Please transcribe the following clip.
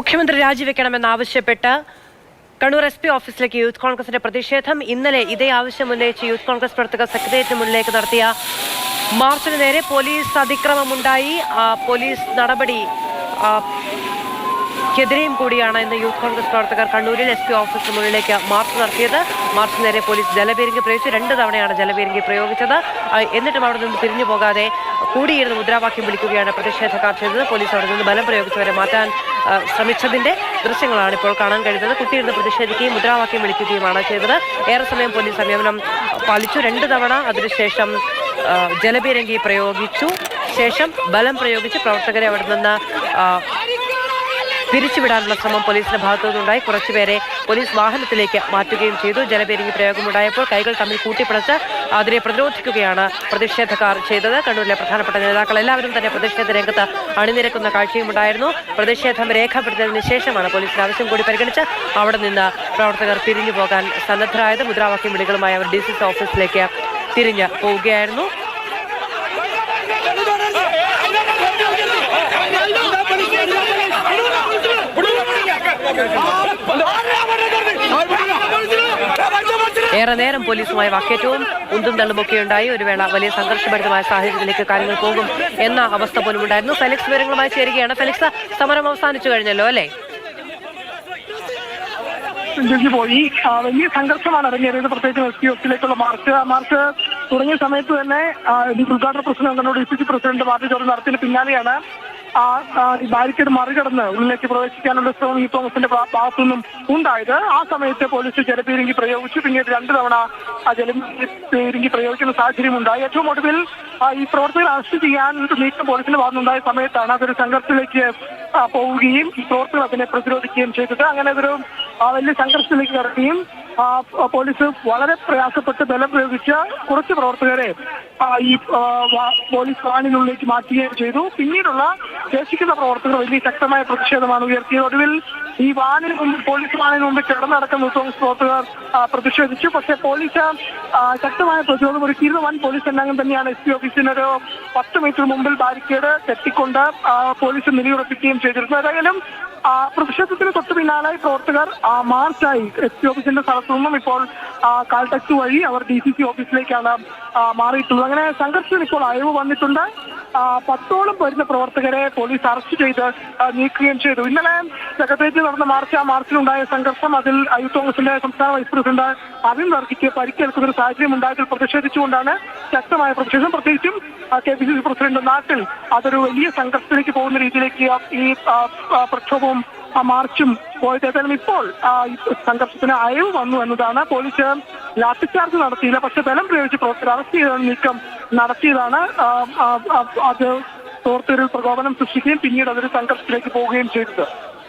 മുഖ്യമന്ത്രി രാജിവെക്കണമെന്നാവശ്യപ്പെട്ട് Kannur S P ഓഫീസിലേക്ക് യൂത്ത് കോൺഗ്രസിന്റെ പ്രതിഷേധം. ഇന്നലെ ഇതേ ആവശ്യം ഉന്നയിച്ച് യൂത്ത് കോൺഗ്രസ് പ്രവർത്തകർ സെക്രട്ടേറിയറ്റിന് മുന്നിലേക്ക് നടത്തിയ മാർച്ചിന് നേരെ പോലീസ് അതിക്രമമുണ്ടായി. പോലീസ് നടപടി ക്കെതിരെയും കൂടിയാണ് ഇന്ന് യൂത്ത് കോൺഗ്രസ് പ്രവർത്തകർ കണ്ണൂരിൽ എസ് പി ഓഫീസിന് മുന്നിലേക്ക് മാർച്ച് നടത്തിയത്. മാർച്ച് നേരെ പോലീസ് ജലപീരങ്കി പ്രയോഗിച്ചു. രണ്ട് തവണയാണ് ജലപീരങ്കി പ്രയോഗിച്ചത്. എന്നിട്ടും അവിടെ നിന്ന് പിരിഞ്ഞു പോകാതെ കൂടിയിരുന്ന് മുദ്രാവാക്യം വിളിക്കുകയാണ് പ്രതിഷേധക്കാർ ചെയ്തത്. പോലീസ് അവിടെ നിന്ന് ബലം പ്രയോഗിച്ചവരെ മാറ്റാൻ ശ്രമിച്ചതിന്റെ ദൃശ്യങ്ങളാണ് ഇപ്പോൾ കാണാൻ കഴിയുന്നത്. കുത്തിയിരുന്ന് പ്രതിഷേധിക്കുകയും മുദ്രാവാക്യം വിളിക്കുകയുമാണ് ചെയ്തത്. ഏറെ സമയം പോലീസ് സംയമനം പാലിച്ചു. രണ്ട് തവണ അതിനുശേഷം ജലപീരങ്കി പ്രയോഗിച്ചു. ശേഷം ബലം പ്രയോഗിച്ച് പ്രവർത്തകരെ അവിടെ നിന്ന് ആ, പിരിച്ചുവിടാനുള്ള ശ്രമം പോലീസിന്റെ ഭാഗത്തു നിന്നുണ്ടായി കുറച്ചുപേരെ പോലീസ് വാഹനത്തിലേക്ക് മാറ്റുകയും ചെയ്തു. ജലപേരിങ്ങി പ്രയോഗമുണ്ടായപ്പോൾ കൈകൾ തമ്മിൽ കൂട്ടിപ്പിടച്ച് അതിനെ പ്രതിരോധിക്കുകയാണ് പ്രതിഷേധക്കാർ ചെയ്തത്. കണ്ണൂരിലെ പ്രധാനപ്പെട്ട നേതാക്കൾ എല്ലാവരും തന്നെ പ്രതിഷേധ രംഗത്ത് അണിനിരക്കുന്ന കാഴ്ചയും ഉണ്ടായിരുന്നു. പ്രതിഷേധം രേഖപ്പെടുത്തിയതിന് ശേഷമാണ് പോലീസിന്റെ ആവശ്യം കൂടി പരിഗണിച്ച് അവിടെ നിന്ന് പ്രവർത്തകർ പിരിഞ്ഞു പോകാൻ സന്നദ്ധരായത് മുദ്രാവാക്യം വിളികളുമായി അവർ ഡി സി ഓഫീസിലേക്ക് തിരിഞ്ഞ് പോവുകയായിരുന്നു. ഏറെ നേരം പോലീസുമായി വാക്കേറ്റവും ഉന്തും തള്ളുമൊക്കെ ഉണ്ടായി. ഒരു വേള വലിയ സംഘർഷഭരിതമായ സാഹചര്യത്തിലേക്ക് കാര്യങ്ങൾ പോകും എന്ന അവസ്ഥ പോലും ഉണ്ടായിരുന്നു. ഫെലിക്സ് വിവരങ്ങളുമായി ചേരുകയാണ്. ഫെലിക്സ് സമരം അവസാനിച്ചു കഴിഞ്ഞല്ലോ അല്ലേ? പോയി വലിയ സംഘർഷമാണ് അരങ്ങേറിയത്. പ്രത്യേകിച്ച് എസ് പി ഓഫീസിലേക്കുള്ള മാർച്ച് മാർച്ച് തുടങ്ങിയ സമയത്ത് തന്നെ ഉദ്ഘാടന president Kannur D C C president march ചോദ്യം നടത്തിയതിന് പിന്നാലെയാണ് ആ ബാരിക്കേഡ് മറികടന്ന് ഉള്ളിലേക്ക് പ്രവേശിക്കാനുള്ള ശ്രമം ഈ തോമസിന്റെ ഭാഗത്തു നിന്നും ഉണ്ടായത്. ആ സമയത്ത് പോലീസ് ജലപീരങ്കി പ്രയോഗിച്ചു. പിന്നീട് രണ്ടു തവണ ആ ജലപീരങ്കി പ്രയോഗിക്കുന്ന സാഹചര്യം ഉണ്ടായി. ഏറ്റവും ഒടുവിൽ ഈ പ്രവർത്തകർ അറസ്റ്റ് ചെയ്യാൻ നീക്കം പോലീസിന്റെ ഭാഗത്തുനിന്നുണ്ടായ സമയത്താണ് അതൊരു സംഘർഷത്തിലേക്ക് പോവുകയും ഈ പ്രവർത്തകർ അതിനെ പ്രതിരോധിക്കുകയും ചെയ്തത്. അങ്ങനെ അതൊരു വലിയ സംഘർഷത്തിലേക്ക് കടക്കുകയും പോലീസ് വളരെ പ്രയാസപ്പെട്ട് ബലം പ്രയോഗിച്ച കുറച്ച് പ്രവർത്തകരെ ഈ പോലീസ് വാനിനുള്ളിലേക്ക് മാറ്റുകയും ചെയ്തു. പിന്നീടുള്ള ശേഷിക്കുന്ന പ്രവർത്തകർ വലിയ ശക്തമായ പ്രതിഷേധമാണ് ഉയർത്തിയത്. ഒടുവിൽ ഈ വാനിന് മുമ്പ് പോലീസ് വാനിന് മുമ്പ് കിടന്നടക്കം പ്രവർത്തകർ പ്രതിഷേധിച്ചു. പക്ഷേ പോലീസ് ശക്തമായ പ്രതിരോധം ഒരുക്കിയിരുന്നു വൻ പോലീസ് സന്നാംഗം തന്നെയാണ് എസ് പി ഓഫീസിനൊരു പത്ത് മീറ്റർ മുമ്പിൽ ബാരിക്കേഡ് കെട്ടിക്കൊണ്ട് പോലീസ് നിലയുറപ്പിക്കുകയും ചെയ്തിരുന്നു. ഏതായാലും പ്രതിഷേധത്തിന് തൊട്ട് പിന്നാലെ പ്രവർത്തകർ മാർച്ചായി എസ് പി ഓഫീസിന്റെ സ്ഥലത്തു നിന്നും ഇപ്പോൾ കാൽടെക്സ് വഴി അവർ ഡി സി സി ഓഫീസിലേക്കാണ് മാറിയിട്ടുള്ളത്. അങ്ങനെ സംഘർഷത്തിന് ഇപ്പോൾ അയവ് വന്നിട്ടുണ്ട്. പത്തോളം വരുന്ന പ്രവർത്തകരെ പോലീസ് അറസ്റ്റ് ചെയ്ത് നീക്കുകയും ചെയ്തു. ഇന്നലെ സെക്രട്ടേറിയറ്റിൽ നടന്ന മാർച്ച് ആ മാർച്ചിലുണ്ടായ സംഘർഷം അതിൽ യൂത്ത് കോൺഗ്രസിന്റെ സംസ്ഥാന വൈസ് പ്രസിഡന്റ് അരുൺ വർഗിക്ക് പരിക്കേൽക്കുന്ന ഒരു സാഹചര്യം ഉണ്ടായതിൽ പ്രതിഷേധിച്ചുകൊണ്ടാണ് ശക്തമായ പ്രതിഷേധം. പ്രത്യേകിച്ചും K P C C president നാട്ടിൽ അതൊരു വലിയ സംഘർഷത്തിലേക്ക് പോകുന്ന രീതിയിലേക്ക് ഈ പ്രക്ഷോഭവും ആ മാർച്ചും പോയത്. ഏതായാലും ഇപ്പോൾ സംഘർഷത്തിന് അയവ് വന്നു എന്നതാണ് പോലീസ് ലാത്തിച്ചാർജ് നടത്തിയില്ല. പക്ഷെ ബലം പ്രയോഗിച്ച് പ്രവർത്തകർ അറസ്റ്റ് ചെയ്ത നീക്കം നടത്തിയതാണ്. അത് തോർത്തൊരു പ്രകോപനം സൃഷ്ടിക്കുകയും പിന്നീട് അതൊരു സംഘർഷത്തിലേക്ക് പോവുകയും ചെയ്തത്.